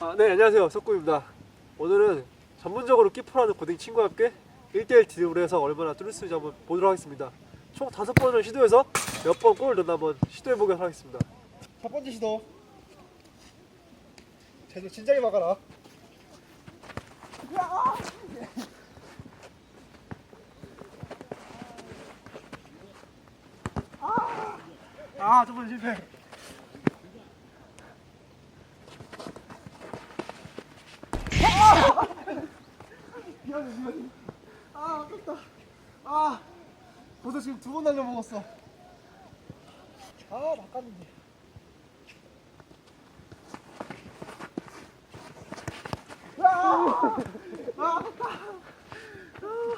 아, 네, 안녕하세요. 석구입니다. 오늘은 전문적으로 키퍼라는 고딩 친구와 함께 1대1 드리블에서 얼마나 뚫을 수 있는지 한번 보도록 하겠습니다. 총 다섯 번을 시도해서 몇 번 골을 넣나 한번 시도해보도록 하겠습니다. 첫 번째 시도. 제대로 진작에 막아라. 아, 첫 번째 실패. 미안해 미안해 아 아깝다. 아 벌써 지금 두 번 날려먹었어. 아 바꿨는데. 아, 아 아깝다. 아,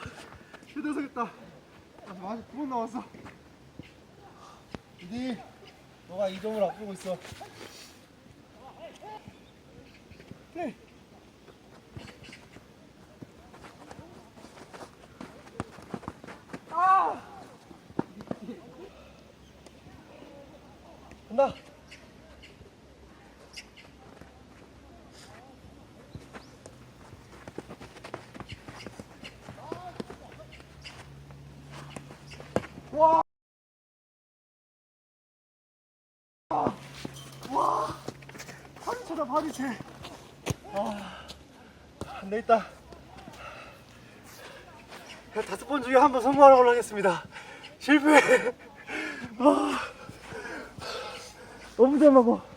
제대로 서겠다. 아, 아직 두번 남았어. 이디 너가 이 점을 앞두고 있어 간다. 와. 와. 파리채다 파리채. 아. 안 되겠다. 다섯 번 중에 한 번 성공하는 걸로 하겠습니다. 실패. 아. 너무 잘 먹어.